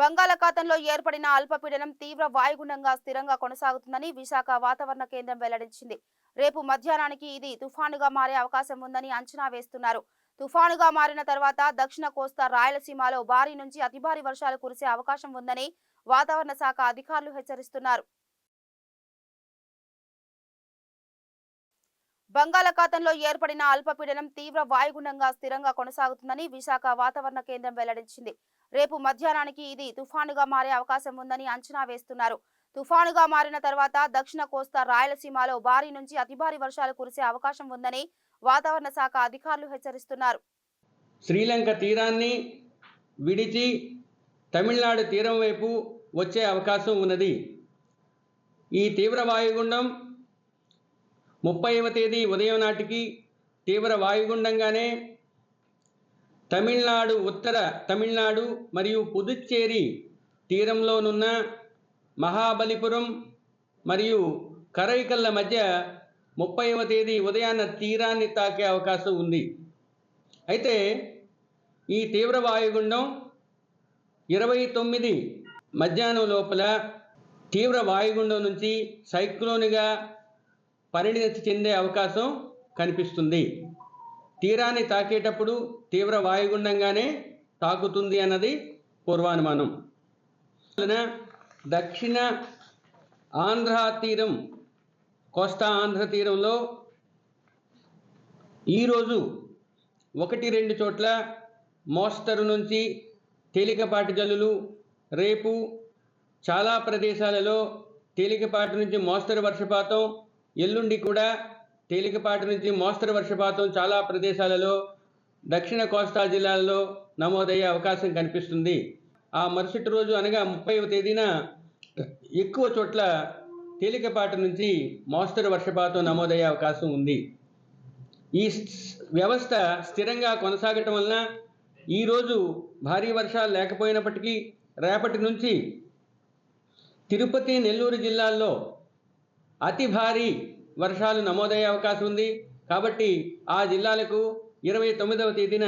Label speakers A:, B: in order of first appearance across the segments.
A: బంగాళాఖాతంలో ఏర్పడిన అల్పపీడనం తీవ్ర వాయుగుండంగా స్థిరంగా కొనసాగుతుందని విశాఖ వాతావరణ కేంద్రం వెల్లడించింది. రేపు మధ్యాహ్నానికి ఇది తుఫానుగా మారే అవకాశం ఉందని అంచనా వేస్తున్నారు. తుఫానుగా మారిన తర్వాత దక్షిణ కోస్తా రాయలసీమలో భారీ నుంచి అతి భారీ వర్షాలు కురిసే అవకాశం ఉందని వాతావరణ శాఖ అధికారులు హెచ్చరిస్తున్నారు. బంగాళాఖాతంలో ఏర్పడిన అల్పపీడనం తీవ్ర వాయుగుండంగా స్థిరంగా కొనసాగుతుందని విశాఖ వాతావరణ కేంద్రం వెల్లడించింది. రేపు మధ్యాహ్నానికి ఇది తుఫానుగా మారే అవకాశం ఉందని అంచనా వేస్తున్నారు. తుఫానుగా మారిన తర్వాత దక్షిణ కోస్తా రాయలసీమలో భారీ నుంచి అతి భారీ వర్షాలు కురిసే అవకాశం ఉందని వాతావరణ శాఖ అధికారులు హెచ్చరిస్తున్నారు.
B: శ్రీలంక తీరాన్ని విడిచి తమిళనాడు తీరం వైపు వచ్చే అవకాశం ఉన్నది. ఈ తీవ్ర వాయుగుండం ముప్పైవ తేదీ ఉదయం నాటికి తీవ్ర వాయుగుండంగానే తమిళనాడు ఉత్తర తమిళనాడు మరియు పుదుచ్చేరి తీరంలోనున్న మహాబలిపురం మరియు కరైకల్ల మధ్య ముప్పైవ తేదీ ఉదయాన్న తీరాన్ని తాకే అవకాశం ఉంది. అయితే ఈ తీవ్ర వాయుగుండం ఇరవై తొమ్మిది మధ్యాహ్నం లోపల తీవ్ర వాయుగుండం నుంచి సైక్లోన్గా పరిణతి చెందే అవకాశం కనిపిస్తుంది. తీరాన్ని తాకేటప్పుడు తీవ్ర వాయుగుండంగానే తాకుతుంది అన్నది పూర్వానుమానం. దక్షిణ ఆంధ్ర తీరం కోస్తా ఆంధ్ర తీరంలో ఈరోజు ఒకటి రెండు చోట్ల మోస్తరు నుంచి తేలికపాటి జల్లులు రేపు చాలా ప్రదేశాలలో తేలికపాటి నుంచి మోస్తరు వర్షపాతం ఎల్లుండి కూడా తేలికపాటి నుంచి మోస్తరు వర్షపాతం చాలా ప్రదేశాలలో దక్షిణ కోస్తా జిల్లాలలో నమోదయ్యే అవకాశం కనిపిస్తుంది. ఆ మరుసటి రోజు అనగా ముప్పైవ తేదీన ఎక్కువ చోట్ల తేలికపాటి నుంచి మోస్తరు వర్షపాతం నమోదయ్యే అవకాశం ఉంది. ఈ వ్యవస్థ స్థిరంగా కొనసాగటం వలన ఈరోజు భారీ వర్షాలు లేకపోయినప్పటికీ రేపటి నుంచి తిరుపతి నెల్లూరు జిల్లాల్లో అతి భారీ వర్షాలు నమోదయ్యే అవకాశం ఉంది. కాబట్టి ఆ జిల్లాలకు ఇరవై తొమ్మిదవ తేదీన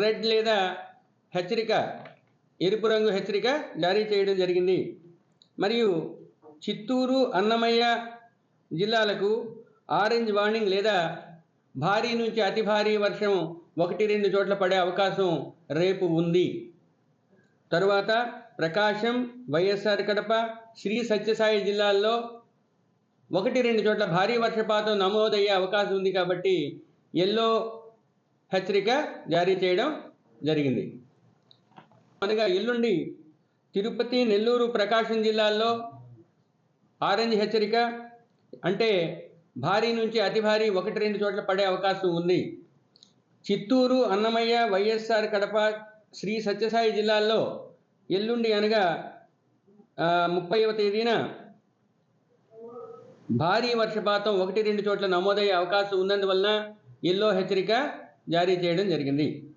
B: రెడ్ లేదా హెచ్చరిక ఎరుపు రంగు హెచ్చరిక జారీ చేయడం జరిగింది. మరియు చిత్తూరు అన్నమయ్య జిల్లాలకు ఆరెంజ్ వార్నింగ్ లేదా భారీ నుంచి అతి భారీ వర్షం ఒకటి రెండు చోట్ల పడే అవకాశం రేపు ఉంది. తరువాత ప్రకాశం వైఎస్ఆర్ కడప శ్రీ సత్యసాయి జిల్లాల్లో ఒకటి రెండు చోట్ల భారీ వర్షపాతం నమోదయ్యే అవకాశం ఉంది కాబట్టి ఎల్లో హెచ్చరిక జారీ చేయడం జరిగింది. అనగా ఎల్లుండి తిరుపతి నెల్లూరు ప్రకాశం జిల్లాల్లో ఆరెంజ్ హెచ్చరిక. అంటే భారీ నుంచి అతి భారీ ఒకటి రెండు చోట్ల పడే అవకాశం ఉంది. చిత్తూరు అన్నమయ్య వైఎస్ఆర్ కడప శ్రీ సత్యసాయి జిల్లాల్లో ఎల్లుండి అనగా ముప్పైవ తేదీన భారీ వర్షపాతం ఒకటి రెండు చోట్ల నమోదయ్యే అవకాశం ఉన్నందువలన ఎల్లో హెచ్చరిక జారీ చేయడం జరిగింది.